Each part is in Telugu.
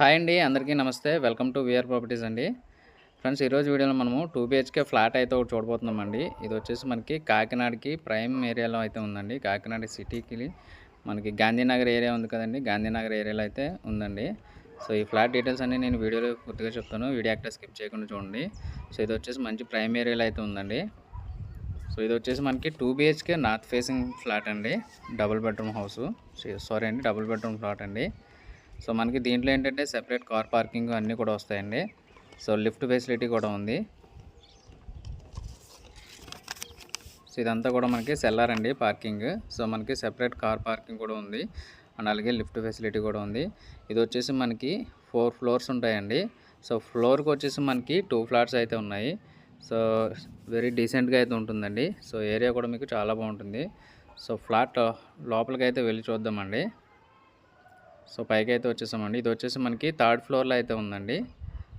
హాయ్ అండి అందరికీ నమస్తే. వెల్కమ్ టు విఆర్ ప్రాపర్టీస్ అండి. ఫ్రెండ్స్ ఈరోజు వీడియోలో మనము టూ బిహెచ్కే ఫ్లాట్ అయితే ఒకటి చూడబోతున్నామండి. ఇది వచ్చేసి మనకి కాకినాడకి ప్రైమ్ ఏరియాలో అయితే ఉందండి. కాకినాడ సిటీకి మనకి గాంధీనగర్ ఏరియా ఉంది కదండి. గాంధీనగర్ ఏరియాలో అయితే ఉందండి. సో ఈ ఫ్లాట్ డీటెయిల్స్ అన్ని నేను వీడియోలో పూర్తిగా చెప్తాను. వీడియో యాక్టర్ స్కిప్ చేయకుండా చూడండి. సో ఇది వచ్చేసి మంచి ప్రైమ్ ఏరియాలో అయితే ఉందండి. సో ఇది వచ్చేసి మనకి two BHK north facing flat అండి. Double bedroom house. సారీ అండి డబుల్ బెడ్రూమ్ ఫ్లాట్ అండి. సో మనకి దీంట్లో ఏంటంటే సెపరేట్ కార్ పార్కింగ్ అన్నీ కూడా వస్తాయండి. సో లిఫ్ట్ ఫెసిలిటీ కూడా ఉంది. సో ఇదంతా కూడా మనకి సెల్లార్ అండి పార్కింగ్. సో మనకి సెపరేట్ కార్ పార్కింగ్ కూడా ఉంది. అండ్ అలాగే లిఫ్ట్ ఫెసిలిటీ కూడా ఉంది. ఇది వచ్చేసి మనకి ఫోర్ ఫ్లోర్స్ ఉంటాయండి. సో ఫ్లోర్కి వచ్చేసి మనకి టూ ఫ్లాట్స్ అయితే ఉన్నాయి. సో వెరీ డీసెంట్గా అయితే ఉంటుందండి. సో ఏరియా కూడా మీకు చాలా బాగుంటుంది. సో ఫ్లాట్ లోపలికి అయితే వెళ్ళి చూద్దామండి. సో పైకి అయితే వచ్చేసామండి. ఇది వచ్చేసి మనకి థర్డ్ ఫ్లోర్లో అయితే ఉందండి.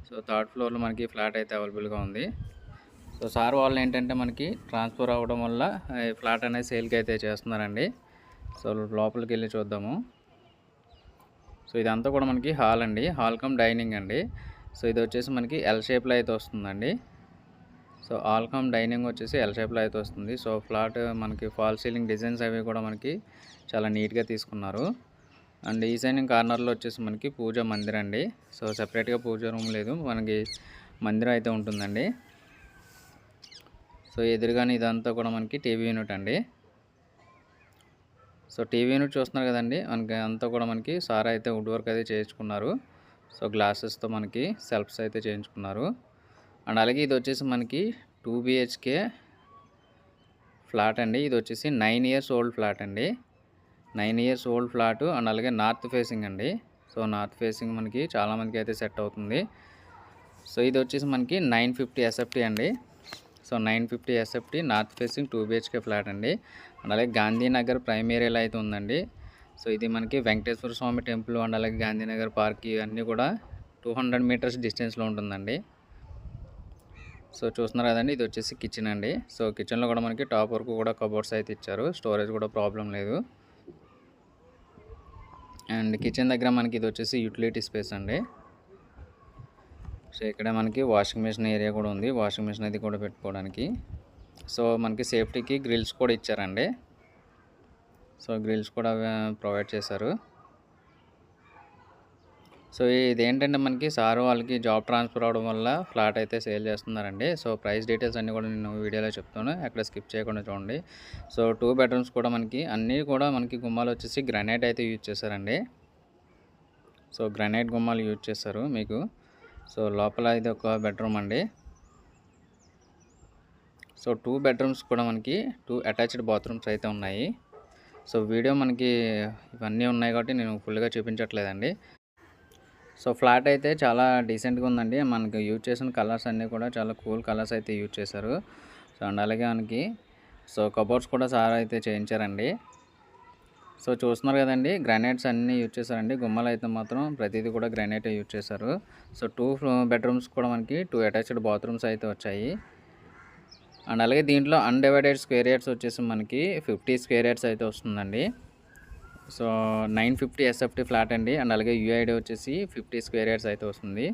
సో థర్డ్ ఫ్లోర్లో మనకి ఫ్లాట్ అయితే అవైలబుల్గా ఉంది. సో సార్ వాళ్ళు ఏంటంటే మనకి ట్రాన్స్ఫర్ అవ్వడం వల్ల ఫ్లాట్ అనేది సేల్కి అయితే చేస్తున్నారండి. సో లోపలికి వెళ్ళి చూద్దాము. సో ఇదంతా కూడా మనకి హాల్ అండి. హాల్ కమ్ డైనింగ్ అండి. సో ఇది వచ్చేసి మనకి ఎల్ షేప్లో అయితే వస్తుందండి. సో హాల్ కమ్ డైనింగ్ వచ్చేసి ఎల్ షేప్లో అయితే వస్తుంది. సో ఫ్లాట్ మనకి ఫాల్ సీలింగ్ డిజైన్స్ అవి కూడా మనకి చాలా నీట్గా తీసుకున్నారు. అండ్ ఈ సైడ్ కార్నర్లో వచ్చేసి మనకి పూజ మందిర్ అండి. సో సెపరేట్గా పూజ రూమ్ లేదు. మనకి మందిరం అయితే ఉంటుందండి. సో ఎదురుగానే ఇదంతా కూడా మనకి టీవీ యూనిట్ అండి. సో టీవీ యూనిట్ చూస్తున్నారు కదండి. మనకి అంతా కూడా మనకి సార్ అయితే వుడ్ వర్క్ అయితే చేయించుకున్నారు. సో గ్లాసెస్తో మనకి సెల్ఫ్స్ అయితే చేయించుకున్నారు. అండ్ అలాగే ఇది వచ్చేసి మనకి టూ బిహెచ్కే ఫ్లాట్ అండి. ఇది వచ్చేసి నైన్ ఇయర్స్ ఓల్డ్ ఫ్లాట్ అండి. Nine years old flat and అలాగే నార్త్ ఫేసింగ్ అండి. సో నార్త్ ఫేసింగ్ మనకి చాలామందికి అయితే సెట్ అవుతుంది. సో ఇది వచ్చేసి మనకి నైన్ ఫిఫ్టీ ఎస్ఎఫ్టీ అండి. So nine fifty SFT north facing two BHK flat అండి. అండ్ అలాగే గాంధీనగర్ ప్రైమ్ ఏరియాలో అయితే ఉందండి. సో ఇది మనకి వెంకటేశ్వర స్వామి టెంపుల్ అండ్ అలాగే గాంధీనగర్ పార్క్ ఇవన్నీ కూడా టూ హండ్రెడ్ మీటర్స్ డిస్టెన్స్లో ఉంటుందండి. సో చూస్తున్నారు కదండి ఇది వచ్చేసి కిచెన్ అండి. సో కిచెన్లో కూడా మనకి టాప్ వరకు కూడా కబోర్డ్స్ అయితే ఇచ్చారు. స్టోరేజ్ కూడా ప్రాబ్లం లేదు. అండ్ కిచెన్ దగ్గర మనకి ఇది వచ్చేసి యూటిలిటీ స్పేస్ అండి. సో ఇక్కడ మనకి వాషింగ్ మిషన్ ఏరియా కూడా ఉంది. వాషింగ్ మిషన్ అది కూడా పెట్టుకోవడానికి. సో మనకి సేఫ్టీకి గ్రిల్స్ కూడా ఇచ్చారండి. సో గ్రిల్స్ కూడా ప్రొవైడ్ చేశారు. సో ఇదేంటంటే మనకి సార్ వాళ్ళకి జాబ్ ట్రాన్స్ఫర్ అవడం వల్ల ఫ్లాట్ అయితే సేల్ చేస్తున్నారండి. సో ప్రైస్ డీటెయిల్స్ అన్నీ కూడా నేను వీడియోలో చెప్తాను. ఎక్కడ స్కిప్ చేయకుండా చూడండి. సో టూ బెడ్రూమ్స్ కూడా మనకి అన్నీ కూడా మనకి గుమ్మాలు వచ్చేసి గ్రానైట్ అయితే యూజ్ చేశారండి. సో గ్రానైట్ గుమ్మాలు యూజ్ చేస్తారు మీకు. సో లోపల ఇది ఒక బెడ్రూమ్ అండి. సో టూ బెడ్రూమ్స్ కూడా మనకి టూ అటాచ్డ్ బాత్రూమ్స్ అయితే ఉన్నాయి. సో వీడియో మనకి ఇవన్నీ ఉన్నాయి కాబట్టి నేను ఫుల్గా చూపించట్లేదండి. సో ఫ్లాట్ అయితే చాలా డీసెంట్గా ఉందండి. మనకి యూజ్ చేసిన కలర్స్ అన్నీ కూడా చాలా కూల్ కలర్స్ అయితే యూజ్ చేశారు. సో అండ్ అలాగే మనకి సో కబోర్డ్స్ కూడా సార్ అయితే చేయించారండి. సో చూస్తున్నారు కదండి గ్రానైట్స్ అన్నీ యూజ్ చేశారండి. గుమ్మలు అయితే మాత్రం ప్రతిదీ కూడా గ్రానైట్ యూజ్ చేశారు. సో టూ బెడ్రూమ్స్ కూడా మనకి టూ అటాచ్డ్ బాత్రూమ్స్ అయితే వచ్చాయి. అండ్ అలాగే దీంట్లో అన్డివైడెడ్ స్క్వేర్ యార్డ్స్ వచ్చేసి మనకి ఫిఫ్టీ స్క్వేర్ యార్డ్స్ అయితే వస్తుందండి. So nine fifty SFT flat అండి. అండ్ అలాగే యూఐడి వచ్చేసి ఫిఫ్టీ స్క్వేర్ యార్డ్స్ అయితే వస్తుంది.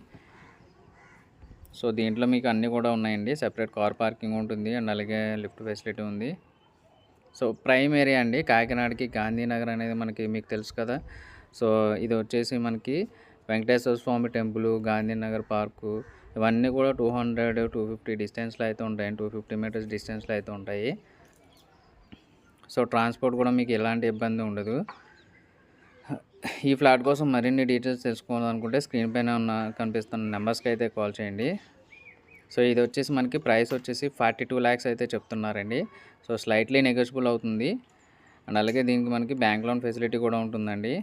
సో దీంట్లో మీకు అన్నీ కూడా ఉన్నాయండి. సెపరేట్ కార్ పార్కింగ్ ఉంటుంది. అండ్ అలాగే లిఫ్ట్ ఫెసిలిటీ ఉంది. సో ప్రైమ్ ఏరియా అండి. కాకినాడకి గాంధీనగర్ అనేది మనకి మీకు తెలుసు కదా. సో ఇది వచ్చేసి మనకి వెంకటేశ్వర స్వామి టెంపుల్ గాంధీనగర్ పార్కు ఇవన్నీ కూడా టూ హండ్రెడ్ టూ ఫిఫ్టీ డిస్టెన్స్లో అయితే ఉంటాయి. టూ ఫిఫ్టీ మీటర్స్ డిస్టెన్స్లో అయితే ఉంటాయి. సో ట్రాన్స్పోర్ట్ కూడా మీకు ఎలాంటి ఇబ్బంది ఉండదు. ఈ ఫ్లాట్ కోసం మరిన్ని డీటెయిల్స్ తెలుసుకోవాలనుకుంటే స్క్రీన్ పైన ఉన్న కనిపిస్తున్న నెంబర్స్కి అయితే కాల్ చేయండి. సో ఇది వచ్చేసి మనకి ప్రైస్ వచ్చేసి ఫార్టీ టూ ల్యాక్స్ అయితే చెప్తున్నారండి. సో స్లైట్లీ నెగోషియబుల్ అవుతుంది. అండ్ అలాగే దీనికి మనకి బ్యాంక్ లోన్ ఫెసిలిటీ కూడా ఉంటుందండి.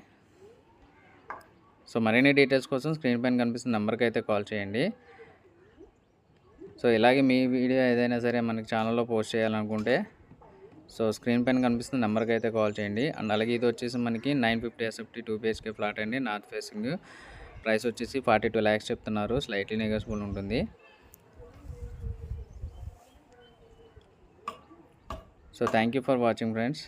సో మరిన్ని డీటెయిల్స్ కోసం స్క్రీన్ పైన కనిపిస్తున్న నెంబర్కి అయితే కాల్ చేయండి. సో ఇలాగే మీ వీడియో ఏదైనా సరే మనకి ఛానల్లో పోస్ట్ చేయాలనుకుంటే సో స్క్రీన్ పైన కనిపిస్తున్న నెంబర్కి అయితే కాల్ చేయండి. అండ్ అలాగే ఇది వచ్చేసి మనకి nine fifty SFT two BHK flat అండి. నార్త్ ఫేసింగ్ ప్రైస్ వచ్చేసి ఫార్టీ టూ ల్యాక్స్ చెప్తున్నారు. స్లైట్లీ నెగోసిబుల్ ఉంటుంది. So thank you for watching friends.